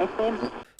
FM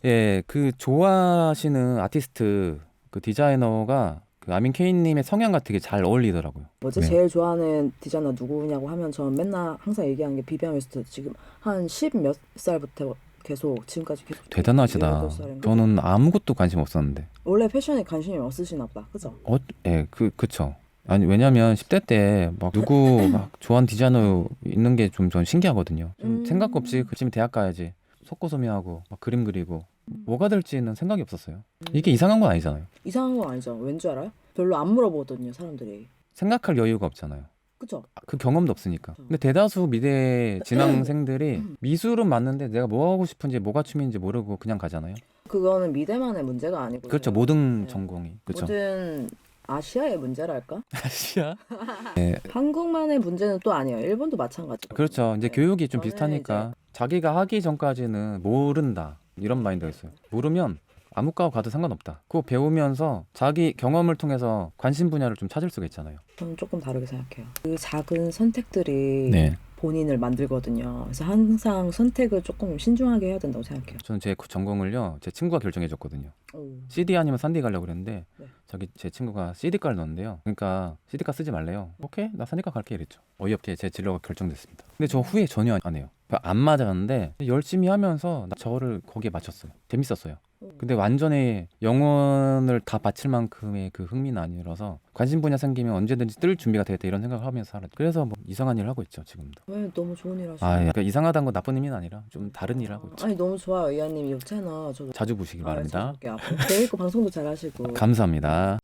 예, 그 좋아하시는 아티스트 그 디자이너가 그 아민 케인님의 성향과 되게 잘 어울리더라고요. 뭐지 네. 제일 좋아하는 디자이너 누구냐고 하면 저는 맨날 항상 얘기하는 게 비비안 웨스트 지금 한10몇 살부터 계속 지금까지 계속 대단하시다. 18살인가? 저는 아무것도 관심 없었는데. 원래 패션에 관심이 없으시나 보다 그죠? 어, 예, 그 그쵸. 아니 왜냐면 10대 때 막 누구 막 좋아하는 디자이너 있는 게 좀 전 신기하거든요. 좀 음. 생각 없이 그쯤 대학 가야지. 속고소미하고 막 그림 그리고 뭐가 될지는 생각이 없었어요. 이게 이상한 건 아니잖아요. 이상한 건 아니죠 왠줄 알아요? 별로 안 물어보거든요 사람들이 생각할 여유가 없잖아요. 그죠? 그 경험도 없으니까. 근데 대다수 미대 진학생들이 미술은 맞는데 내가 뭐 하고 싶은지 뭐가 취미인지 모르고 그냥 가잖아요. 그거는 미대만의 문제가 아니고 그렇죠. 모든 네. 전공이. 그렇죠. 모든 아시아의 문제랄까? 아시아? 한국만의 문제는 또 아니에요 일본도 마찬가지고 그렇죠. 이제 네. 교육이 좀 저는 비슷하니까 자기가 하기 전까지는 모른다 이런 마인드가 있어요. 모르면 아무 과 가도 상관없다. 그거 배우면서 자기 경험을 통해서 관심 분야를 좀 찾을 수가 있잖아요. 저는 조금 다르게 생각해요 그 작은 선택들이 네. 본인을 만들거든요. 그래서 항상 선택을 조금 신중하게 해야 된다고 생각해요. 저는 제 전공을요. 제 친구가 결정해 줬거든요. 오. CD 아니면 산디 가려고 그랬는데 네. 저기 제 친구가 CD과를 넣었는데요. 그러니까 CD과 쓰지 말래요. 오케이 나 산디과 갈게 이랬죠. 어이없게 제 진로가 결정됐습니다. 근데 저 후회 전혀 안 해요. 안 맞았는데 열심히 하면서 나 저를 거기에 맞췄어요. 재밌었어요. 근데 완전히 영혼을 다 바칠 만큼의 그 흥미는 아니라서 관심 분야 생기면 언제든지 뜰 준비가 되겠다 이런 생각을 하면서 살았죠. 그래서 뭐 이상한 일을 하고 있죠 지금도. 왜 너무 좋은 일 하시죠? 아 그러니까 이상하다는 건 나쁜 의미는 아니라 좀 다른 일을 하고 있죠. 아니 너무 좋아요 이하님 이 채널 저도 자주 보시기 바랍니다. 아, 재밌고 방송도 잘하시고 감사합니다.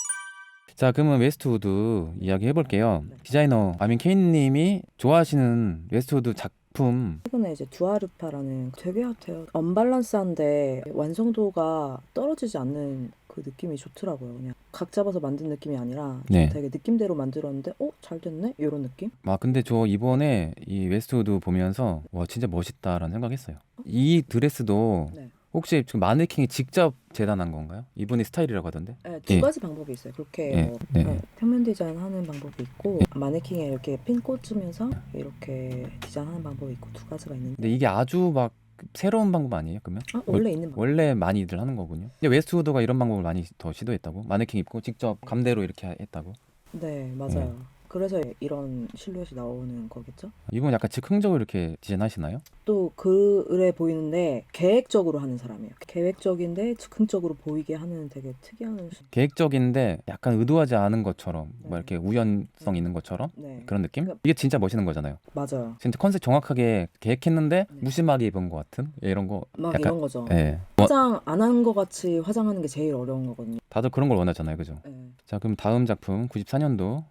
자, 그러면 웨스트우드 이야기 해볼게요. 네. 디자이너 아민 케인님이 좋아하시는 웨스트우드 작 품 최근에 이제 두아르파라는 되게 핫해요. 언밸런스한데 완성도가 떨어지지 않는 그 느낌이 좋더라고요. 그냥 각 잡아서 만든 느낌이 아니라 좀 네. 되게 느낌대로 만들었는데 어? 잘 됐네? 이런 느낌? 아 근데 저 이번에 이 웨스트우드 보면서 와 진짜 멋있다라는 생각했어요. 이 드레스도 네. 혹시 지금 마네킹이 직접 재단한 건가요? 이분이 스타일이라고 하던데. 네, 두 예. 가지 방법이 있어요. 그렇게 예, 뭐 네. 네, 평면 디자인 하는 방법이 있고 마네킹에 이렇게 핀 꽂으면서 이렇게 디자인하는 방법이 있고 두 가지가 있는데 근데 이게 아주 막 새로운 방법 아니에요? 그러면 아, 원래 있는 방법. 원래 많이들 하는 거군요. 근데 웨스트우드가 이런 방법을 많이 더 시도했다고 마네킹 입고 직접 감대로 이렇게 했다고. 네, 맞아요. 그래서 이런 실루엣이 나오는 거겠죠? 이분 약간 즉흥적으로 이렇게 디자인하시나요? 또 그래 보이는데 계획적으로 하는 사람이에요. 계획적인데 즉흥적으로 보이게 하는 되게 특이한 시- 계획적인데 약간 의도하지 않은 것처럼 뭐 네. 이렇게 우연성 있는 것처럼 네, 그런 느낌? 그러니까- 이게 진짜 멋있는 거잖아요. 맞아요. 진짜 컨셉 정확하게 계획했는데 네. 무심하게 입은 것 같은 예, 이런 거. 막 약간 이런 거죠. 예. 뭐, 화장 안한것 같이 화장하는 게 제일 어려운 거거든요. 다들 그런 걸 원하잖아요, 그죠? 네. 자, 그럼 다음 작품 94년도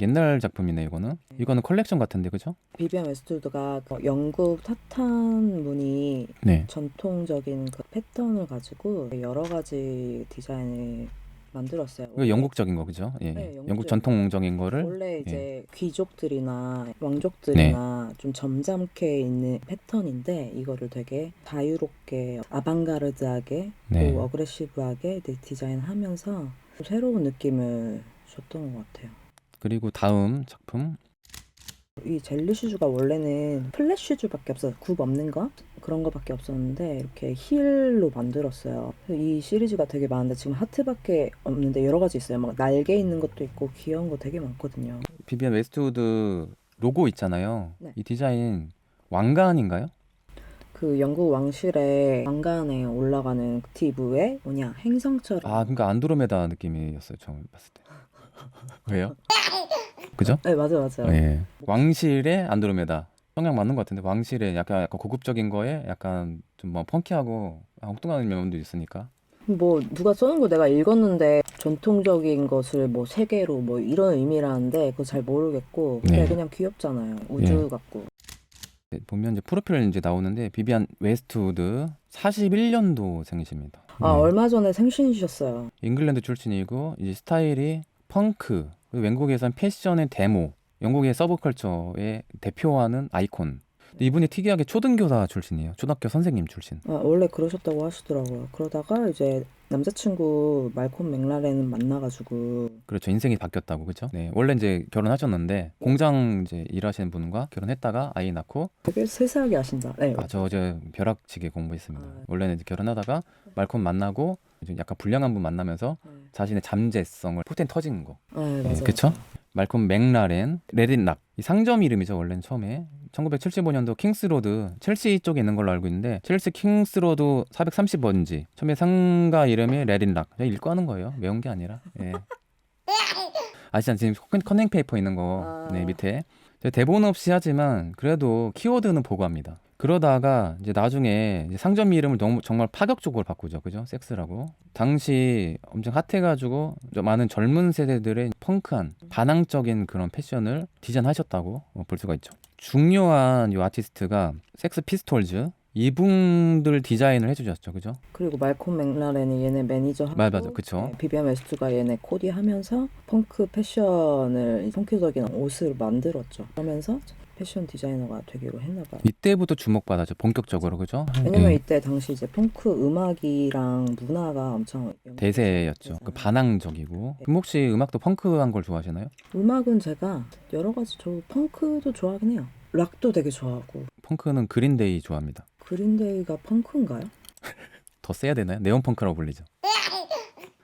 옛날 작품이네 이거는. 이거는 컬렉션 같은데, 그죠? 비비안 웨스트우드가 그 영국 타탄 무늬 네. 전통적인 그 패턴을 가지고 여러 가지 디자인을 만들었어요. 이거 영국적인 거, 그죠? 예. 네, 예. 영국적인 영국 전통적인 거를 원래 이제 네. 귀족들이나 왕족들이나 좀 점잖게 있는 패턴인데 이거를 되게 자유롭게 아방가르드하게 네. 또 어그레시브하게 디- 디자인하면서 좀 새로운 느낌을 줬던 것 같아요. 그리고 다음 작품 이 젤리 슈즈가 원래는 플랫 슈즈밖에 없어요. 굽 없는 거 그런 거밖에 없었는데 이렇게 힐로 만들었어요. 이 시리즈가 되게 많은데 지금 하트밖에 없는데 여러 가지 있어요. 막 날개 있는 것도 있고 귀여운 거 되게 많거든요. 비비안 웨스트우드 로고 있잖아요. 네. 이 디자인 왕관인가요? 그 영국 왕실의 왕관에 올라가는 티브에 뭐냐 행성처럼 아, 그러니까 안드로메다 느낌이었어요. 처음 봤을 때. 왜요? 그죠? 네 맞아요 맞아요 예. 왕실의 안드로메다. 성향 맞는 것 같은데 왕실의 약간 약간 고급적인 거에 약간 좀뭐 펑키하고 아, 엉뚱한 면도 있으니까. 뭐 누가 써는 거 내가 읽었는데 전통적인 것을 뭐 세계로 뭐 이런 의미라는데 그거 잘 모르겠고 근데 네. 그냥 귀엽잖아요 우주 예. 같고 네, 보면 이제 프로필 이제 나오는데 비비안 웨스트우드 41년도 생이십니다. 아 네. 얼마 전에 생신이셨어요 잉글랜드 출신이고 이제 스타일이 펑크, 외국에선 패션의 데모, 영국의 서브컬처의 대표하는 아이콘. 근데 이분이 특이하게 초등교사 출신이에요. 초등학교 선생님 출신. 아, 원래 그러셨다고 하시더라고요. 그러다가 이제 남자친구 말콤 맥라렌 만나가지고 그렇죠. 인생이 바뀌었다고 그죠? 네. 원래 이제 결혼하셨는데 공장 이제 일하시는 분과 결혼했다가 아이 낳고 되게 세세하게 하신다. 네. 아저 어제 벼락치게 공부했습니다. 아. 원래는 이제 결혼하다가 말콤 만나고 좀 약간 불량한 분 만나면서 네. 자신의 잠재성을 포텐 터진 거. 네, 네, 맞아요. 그쵸? 말콤 맥라렌, 레딘락 이 상점 이름이죠 원래는 처음에 1975년도 킹스로드 첼시 쪽에 있는 걸로 알고 있는데 첼시 킹스로드 430번지 처음에 상가 이름이 레딘락 그냥 읽고 하는 거예요 매운 게 아니라 예. 아시잖아요 지금 컨- 커닝 페이퍼 있는 거 아. 네, 밑에 대본 없이 하지만 그래도 키워드는 보고 합니다 그러다가 이제 나중에 이제 상점 이름을 너무 정말 파격적으로 바꾸죠. 그죠? 섹스라고. 당시 엄청 핫해가지고 좀 많은 젊은 세대들의 펑크한 반항적인 그런 패션을 디자인하셨다고 어, 볼 수가 있죠. 중요한 이 아티스트가 섹스 피스톨즈 이분들 디자인을 해주셨죠. 그죠? 그리고 말콤 맥라렌이 얘네 매니저 하고 맞아, 맞아. 그쵸. 네, 비비안 웨스트가 얘네 코디 하면서 펑크 패션을 펑크적인 옷을 만들었죠. 그러면서 패션 디자이너가 되기로 했나 봐요. 이때부터 주목받았죠. 본격적으로. 그죠? 왜냐면 예, 이때 당시 이제 펑크 음악이랑 문화가 엄청 대세였죠. 그 반항적이고. 그럼 혹시 음악도 펑크한 걸 좋아하시나요? 음악은 제가 여러 가지 저 펑크도 좋아하긴 해요. 락도 되게 좋아하고. 펑크는 그린데이 좋아합니다 그린데이가 펑크인가요? 더 세야 되나요 네온 펑크라고 불리죠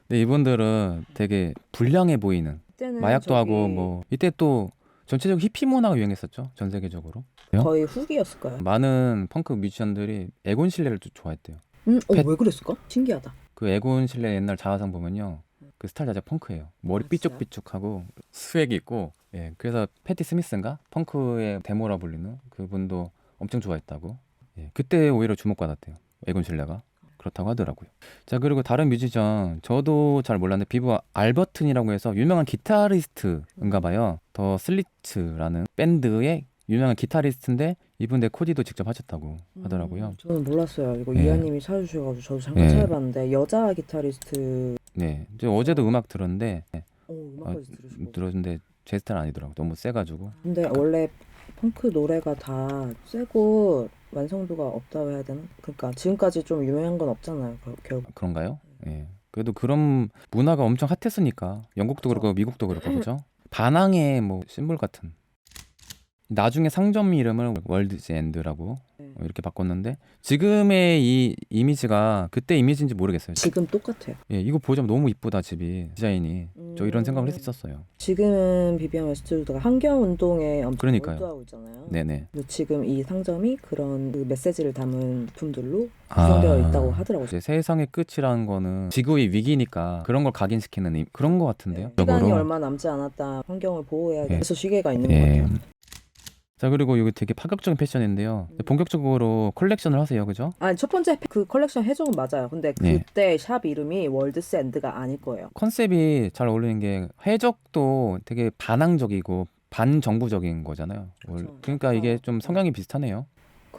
근데 이분들은 되게 불량해 보이는 마약도 저기 하고 뭐 이때 또 전체적으로 히피 문화가 유행했었죠 전 세계적으로 거의 후기였을 거예요. 많은 펑크 뮤지션들이 에곤 실레를 또 좋아했대요 음, 어, 펫- 왜 그랬을까? 신기하다. 그 에곤 실레 옛날 자화상 보면요 그 스타일 자체가 펑크예요 머리 아, 진짜요? 삐쭉삐쭉하고 스웩 있고 예 그래서 패티 스미스인가 펑크의 데모라 불리는 그분도 엄청 좋아했다고 예 그때 오히려 주목받았대요. 에곤 실레가. 그렇다고 하더라고요. 자 그리고 다른 뮤지션. 저도 잘 몰랐는데 비브 알버튼이라고 해서 유명한 기타리스트인가 봐요. 더 슬리츠라는 밴드의 유명한 기타리스트인데 이분 내 코디도 직접 하셨다고 하더라고요. 음, 저는 몰랐어요. 이거 예. 이하님이 찾아주셔가지고 저도 잠깐 예. 찾아봤는데 여자 기타리스트. 네 이제 어제도 음악 들었는데 어, 음악까지 들으시고 들었는데 제 스타일 아니더라고. 너무 세가지고. 근데 원래 펑크 노래가 다 세고 완성도가 없다고 해야 되나? 그러니까 지금까지 좀 유명한 건 없잖아요. 결- 결국 그런가요? 예. 그래도 그런 문화가 엄청 핫했으니까 영국도. 그렇고 미국도 그렇고 그죠? 반항의 뭐 심볼 같은. 나중에 상점 이름을 월드즈 엔드라고 네. 어, 이렇게 바꿨는데 지금의 이 이미지가 그때 이미지인지 모르겠어요. 지금 똑같아요. 예, 이거 보자면 너무 이쁘다 집이 디자인이. 저 이런 생각을 음, 했었어요. 지금은 비비안 웨스트우드가 환경 운동에 엄청 그러니까요. 몰두하고 있잖아요. 네네. 지금 이 상점이 그런 그 메시지를 담은 품들로 아. 구성되어 있다고 하더라고요. 이제 세상의 끝이라는 거는 지구의 위기니까 그런 걸 각인시키는 이- 그런 것 같은데요. 네. 시간이. 얼마 남지 않았다. 환경을 보호해야 돼. 예. 그래서 시계가 있는 예. 것 같아요. 자 그리고 이거 되게 파격적인 패션인데요. 음. 본격적으로 컬렉션을 하세요, 그죠? 아니 첫 번째 그 컬렉션 해적은 맞아요. 근데 네. 그때 샵 이름이 월드스 엔드가 아닐 거예요. 컨셉이 잘 어울리는 게 해적도 되게 반항적이고 반정부적인 거잖아요. 월- 그쵸. 그러니까 이게 어. 좀 성향이 비슷하네요.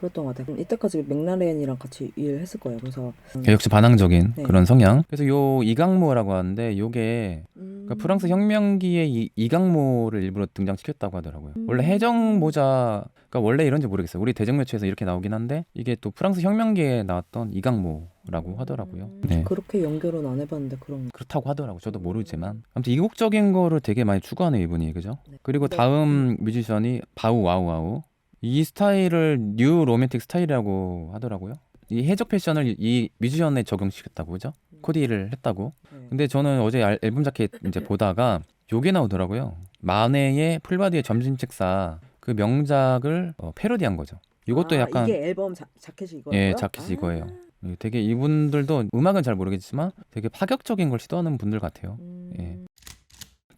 그랬던 것 같아요. 이때까지 맥라렌이랑 같이 일을 했을 거예요. 그래서 음, 역시 반항적인 네. 그런 성향. 그래서 요 이강모라고 하는데 요게 음, 그러니까 프랑스 혁명기에 이 이강모를 일부러 등장시켰다고 하더라고요. 음. 원래 해적 모자가 원래 이런지 모르겠어요. 우리 대정 매체에서 이렇게 나오긴 한데 이게 또 프랑스 혁명기에 나왔던 이강모 라고 하더라고요. 음, 네. 그렇게 연결은 안 해봤는데 그런 그렇다고 하더라고. 저도 모르지만 아무튼 이국적인 거를 되게 많이 추구하는 이분이 그죠? 네. 그리고 네. 다음 뮤지션이 바우 와우 와우. 이 스타일을 뉴 로맨틱 스타일이라고 하더라고요. 이 해적 패션을 이 뮤지션에 적용시켰다고 그죠? 코디를 했다고. 네. 근데 저는 어제 알- 앨범 자켓 이제 보다가 요게 나오더라고요. 마네의 풀바디의 점심 책사 그 명작을 어, 패러디한 거죠. 이것도 아, 약간 이게 앨범 자, 자켓이 이거예요? 예, 자켓이 이거예요. 예, 되게 이분들도 음악은 잘 모르겠지만 되게 파격적인 걸 시도하는 분들 같아요. 음, 예.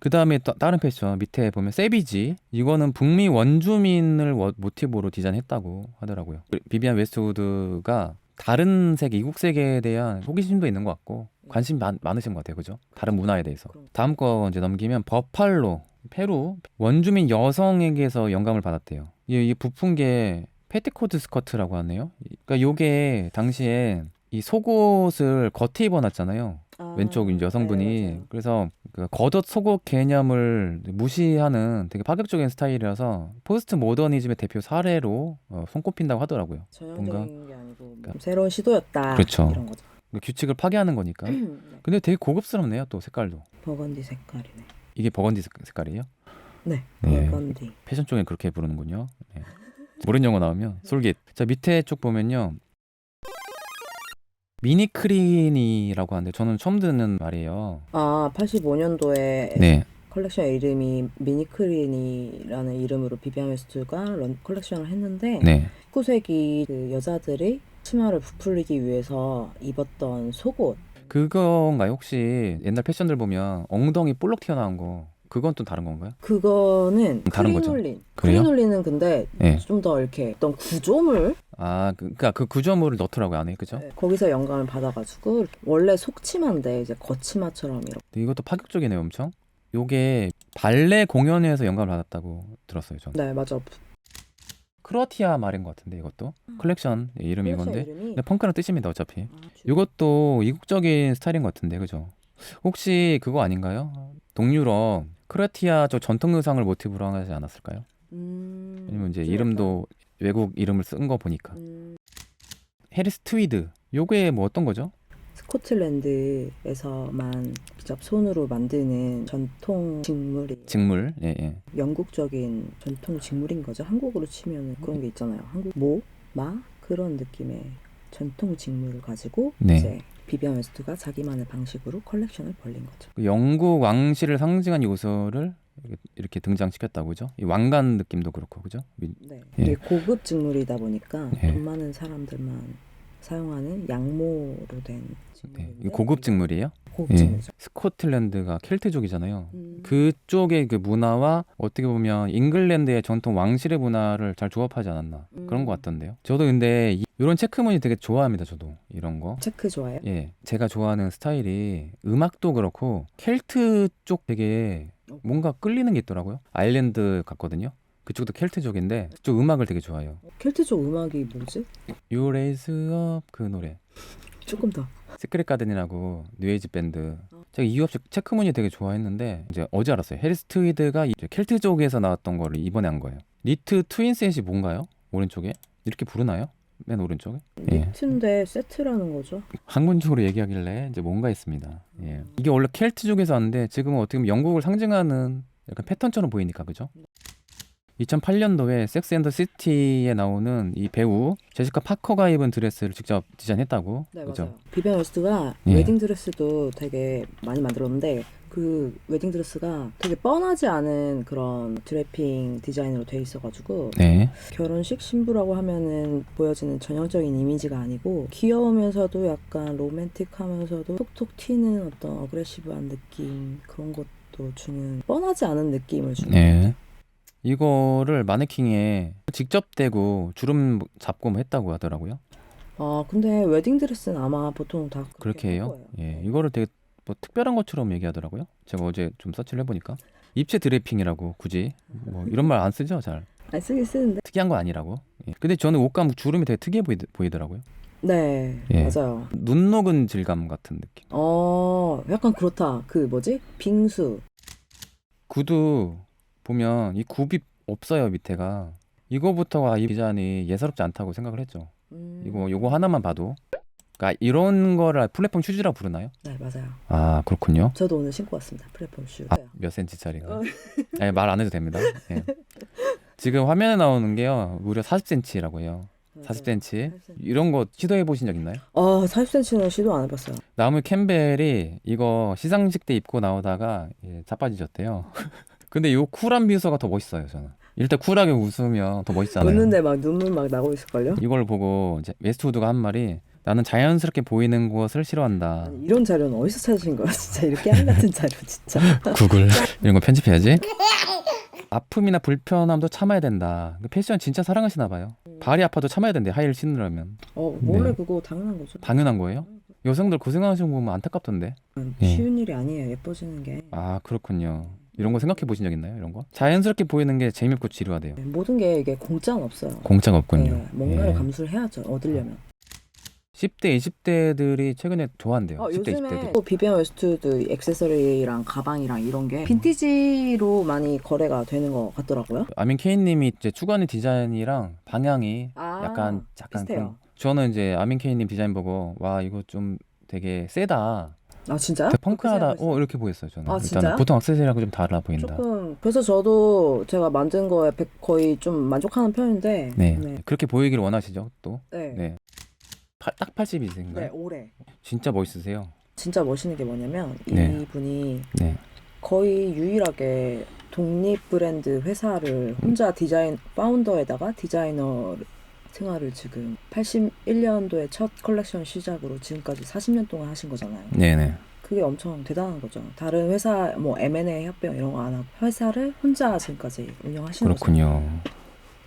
그 다음에 또 다른 패션 밑에 보면 세비지 이거는 북미 원주민을 워- 모티브로 디자인했다고 하더라고요. 비비안 웨스트우드가 다른 세계 이국 세계에 대한 호기심도 있는 것 같고 관심 많, 많으신 것 같아요, 그죠? 다른 문화에 대해서. 다음 거 이제 넘기면 버팔로 페루 원주민 여성에게서 영감을 받았대요. 이, 이 부푼 게 페티코트 스커트라고 하네요. 그러니까 요게 당시에 이 속옷을 겉에 입어놨잖아요. 아, 왼쪽 이제 여성분이 네, 맞아요. 그래서 그 겉옷 속옷 개념을 무시하는 되게 파격적인 스타일이라서 포스트 모더니즘의 대표 사례로 어, 손꼽힌다고 하더라고요. 전형적인 게 아니고 뭐 새로운 시도였다. 그렇죠. 이런 거죠. 규칙을 파괴하는 거니까. 네. 근데 되게 고급스럽네요. 또 색깔도. 버건디 색깔이네. 이게 버건디 색- 색깔이에요? 네. 네. 버건디. 패션 쪽에 그렇게 부르는군요. 네. 모르는 영어 나오면 솔깃. 자 밑에 쪽 보면요. 미니크린이라고 하는데 저는 처음 듣는 말이에요. 아, 85년도에 네. 컬렉션 이름이 미니크린이라는 이름으로 비비안 웨스트가 런 컬렉션을 했는데 네. 19세기 그 여자들이 치마를 부풀리기 위해서 입었던 속옷. 그건가요? 혹시 옛날 패션들 보면 엉덩이 볼록 튀어나온 거 그건 또 다른 건가요? 그거는 다른 거죠. 크리놀린. 그래요? 크리놀린은 근데 네. 좀더 이렇게 어떤 구조물 아, 그, 그러니까 그 구조물을 넣더라고요 안에 그죠? 네, 거기서 영감을 받아가지고 이렇게 원래 속치마인데 이제 겉치마처럼 이렇게 근데 이것도 파격적이네요 엄청. 요게 발레 공연에서 영감을 받았다고 들었어요 저는. 네 맞아 크로아티아 말인 것 같은데 이것도 컬렉션 이름이 컬렉션 이건데. 이름이 근데 펑크는 뜻입니다 어차피. 아, 주- 이것도 이국적인 스타일인 것 같은데 그죠? 혹시 그거 아닌가요? 동유럽 크로아티아 쪽 전통 의상을 모티브로 하지 않았을까요? 음, 아니면 이제 좀 이름도 외국 이름을 쓴 거 보니까 음, 해리스 트위드 요게 뭐 어떤 거죠? 스코틀랜드에서만 직접 손으로 만드는 전통 직물이 직물 예 예. 영국적인 전통 직물인 거죠. 한국으로 치면 그런 게 있잖아요. 한국 모, 마 그런 느낌의 전통 직물을 가지고 네. 이제 비비안 웨스트가 자기만의 방식으로 컬렉션을 벌린 거죠. 그 영국 왕실을 상징한 요소를 이렇게- 이렇게 등장시켰다고 그죠? 이 왕관 느낌도 그렇고 그죠? 미- 네. 예. 고급 직물이다 보니까 예. 돈 많은 사람들만 사용하는 양모로 된 네. 고급 직물이에요? 고급 예. 직물이죠. 스코틀랜드가 켈트족이잖아요. 음. 그쪽의 그 문화와 어떻게 보면 잉글랜드의 전통 왕실의 문화를 잘 조합하지 않았나 그런 음. 것 같던데요. 저도 근데 이, 이런 체크무늬 되게 좋아합니다. 저도 이런 거. 체크 좋아요? 예, 제가 좋아하는 스타일이 음악도 그렇고 켈트 쪽 되게 뭔가 끌리는 게 있더라고요. 아일랜드 같거든요. 그쪽도 켈트족인데 그쪽 음악을 되게 좋아해요. 켈트족 음악이 뭐지? You Raise Up 그 노래. 조금 더. 시크릿 가든이라고 뉴에이지 밴드. 제가 이유 없이 체크무늬 되게 좋아했는데 이제 어제 알았어요. 해리스 트위드가 켈트족에서 나왔던 거를 이번에 한 거예요. 니트 트윈셋이 뭔가요? 오른쪽에 이렇게 부르나요? 맨 오른쪽에? 예. 니트인데 세트라는 거죠. 학문적으로 얘기하길래 이제 뭔가 했습니다. 예. 이게 원래 켈트족에서 왔는데 지금은 어떻게 보면 영국을 상징하는 약간 패턴처럼 보이니까 그죠? 2008년도에 섹스 앤더 시티에 나오는 이 배우 제시카 파커가 입은 드레스를 직접 디자인했다고. 네 그죠? 맞아요. 비비안 웨스트가 예. 웨딩 드레스도 되게 많이 만들었는데 그 웨딩 드레스가 되게 뻔하지 않은 그런 드래핑 디자인으로 돼 있어가지고 네. 결혼식 신부라고 하면은 보여지는 전형적인 이미지가 아니고 귀여우면서도 약간 로맨틱하면서도 톡톡 튀는 어떤 어그레시브한 느낌 그런 것도 주는 뻔하지 않은 느낌을 주는 네. 이거를 마네킹에 직접 대고 주름 잡고 뭐 했다고 하더라고요. 아 근데 웨딩 드레스는 아마 보통 다 그렇게, 그렇게 할 해요. 거예요. 예. 네. 이거를 되게 뭐 특별한 것처럼 얘기하더라고요. 제가 어제 좀 서치를 해보니까 입체 드래핑이라고 굳이 뭐 이런 말 안 쓰죠, 잘. 안 쓰긴 쓰는데 특이한 거 아니라고. 예. 근데 저는 옷감 주름이 되게 특이해 보이, 보이더라고요. 네 예. 맞아요. 눈 녹은 질감 같은 느낌. 어 약간 그렇다. 그 뭐지 빙수. 구두 보면 이 굽이 없어요 밑에가. 이거부터가 이 디자인이 예사롭지 않다고 생각을 했죠. 음, 이거 요거 하나만 봐도. 그러니까 이런 거를 플랫폼 슈즈라 부르나요? 네 맞아요. 아 그렇군요. 저도 오늘 신고 왔습니다. 플랫폼 슈. 아, 몇 센치짜리가? 어. 아니, 말안 해도 됩니다. 예. 지금 화면에 나오는 게요 무려 40cm라고 해요. 40cm 이런 거 시도해 보신 적 있나요? 아 40cm는 시도 안 해봤어요. 나무 캠벨이 이거 시상식 때 입고 나오다가 예, 자빠지셨대요. 근데 이 쿨한 미소가 더 멋있어요 저는. 일단 쿨하게 웃으면 더 멋있잖아요. 웃는데 막 눈물 막 나고 있을걸요? 이걸 보고 이제 웨스트우드가 한 말이 나는 자연스럽게 보이는 것을 싫어한다. 이런 자료는 어디서 찾으신 거야? 진짜 이렇게 한 같은 자료 진짜. 구글 이런 거 편집해야지. 아픔이나 불편함도 참아야 된다. 패션 진짜 사랑하시나 봐요. 발이 아파도 참아야 된대 하이힐 신으려면 어 원래 네. 그거 당연한 거죠. 당연한 거예요. 여성들 고생하시는 거 보면 안타깝던데. 예. 쉬운 일이 아니에요. 예뻐지는 게 아 그렇군요. 이런 거 생각해 보신 적 있나요? 이런 거? 자연스럽게 보이는 게 재밌고 지루하대요. 네, 모든 게 이게 공짜는 없어요. 공짜가 없군요. 네, 뭔가를 예. 감수를 해야죠. 얻으려면. 10대, 20대들이 최근에 좋아한대요. 어, 10대, 요즘에 20대들. 또 비비안 웨스트우드 액세서리랑 가방이랑 이런 게 빈티지로 많이 거래가 되는 것 같더라고요. 아민 케이님이 이제 추구하는 디자인이랑 방향이 아, 약간 약간 비슷해요. 그런- 저는 이제 아민 케이님 디자인 보고 와 이거 좀 되게 세다, 아 진짜요? 되게 펑크하다? 어 이렇게 보였어요 저는. 아, 일단은 진짜요? 보통 액세서리하고 좀 달라 보인다. 조금 그래서 저도 제가 만든 거에 백- 거의 좀 만족하는 편인데 네. 네, 그렇게 보이기를 원하시죠 또. 네. 네. 파- 딱 80이신가요? 네, 올해 진짜 멋있으세요. 진짜 멋있는 게 뭐냐면 네. 이분이 네. 거의 유일하게 독립 브랜드 회사를 혼자 디자인 파운더에다가 디자이너 생활을 지금 81년도에 첫 컬렉션 시작으로 지금까지 40년 동안 하신 거잖아요. 네네. 그게 엄청 대단한 거죠. 다른 회사 뭐 M&A 합병 이런 거 안 하고 회사를 혼자 지금까지 운영하시는 거죠. 그렇군요.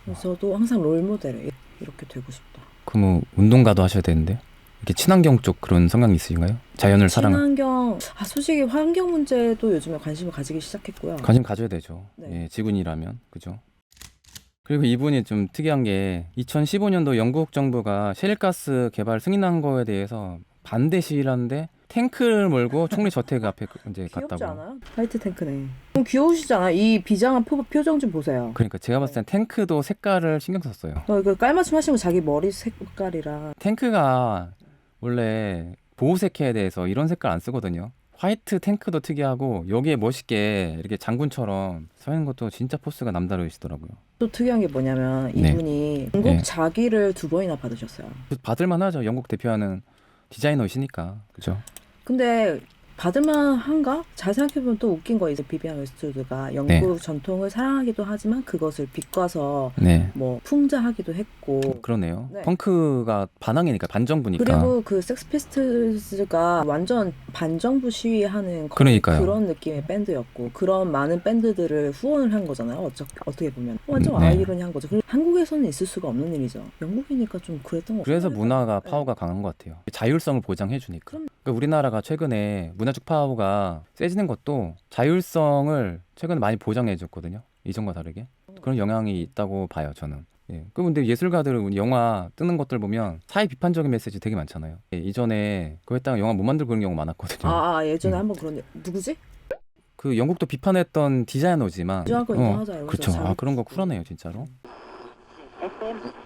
그래서 저도 항상 롤 모델에 이렇게 되고 싶다. 그럼 뭐 운동가도 하셔야 되는데 이렇게 친환경 쪽 그런 성향이 있으신가요? 자연을 사랑 친환경 아 솔직히 환경 문제도 요즘에 관심을 가지기 시작했고요. 관심 가져야 되죠. 네. 예, 지구인이라면 그죠. 그리고 이분이 좀 특이한 게 2015년도 영국 정부가 셰일가스 개발 승인한 거에 대해서 반대 시위라는데 탱크를 몰고 총리 저택 앞에 그- 이제 귀엽지 갔다고. 않아요? 화이트 탱크네. 너무 귀여우시잖아. 이 비장한 표, 표정 좀 보세요. 그러니까 제가 봤을 땐 탱크도 색깔을 신경 썼어요. 어, 이거 깔맞춤 하시면 자기 머리 색깔이랑 탱크가 원래 보호색해에 대해서 이런 색깔 안 쓰거든요. 화이트 탱크도 특이하고 여기에 멋있게 이렇게 장군처럼 서 있는 것도 진짜 포스가 남다르시더라고요. 또 특이한 게 뭐냐면 네. 이분이 영국 네. 자기를 두 번이나 받으셨어요. 받을만 하죠. 영국 대표하는 디자이너이시니까. 그죠? 근데 받을만 한가? 잘 생각해보면 또 웃긴 거 이제 비비안 웨스트우드가 영국 네. 전통을 사랑하기도 하지만 그것을 비꼬아서 네. 뭐 풍자하기도 했고 그러네요. 네. 펑크가 반항이니까 반정부니까. 그리고 그 섹스피스톨즈가 완전 반정부 시위하는 거- 그러니까요. 그런 느낌의 밴드였고 그런 많은 밴드들을 후원을 한 거잖아요. 어쩌, 어떻게 보면 완전 음, 네. 아이러니한 거죠. 한국에서는 있을 수가 없는 일이죠. 영국이니까 좀 그랬던 거 그래서. 문화가 네. 파워가 강한 것 같아요. 자율성을 보장해 주니까. 그럼- 그러니까 우리나라가 최근에 문화적 파워가 세지는 것도 자율성을 최근에 많이 보장해 줬거든요. 이전과 다르게. 그런 영향이 있다고 봐요, 저는. 예. 그 근데 예술가들은 영화 뜨는 것들 보면 사회 비판적인 메시지 되게 많잖아요. 예, 이전에 그거 했다가 영화 못 만들고 그런 경우 많았거든요. 아, 아 예전에 음. 한번 그런 누구지? 그 영국도 비판했던 디자이너지만 인정하자 이러면서 그렇죠. 아 그런 거. 쿨하네요, 진짜로.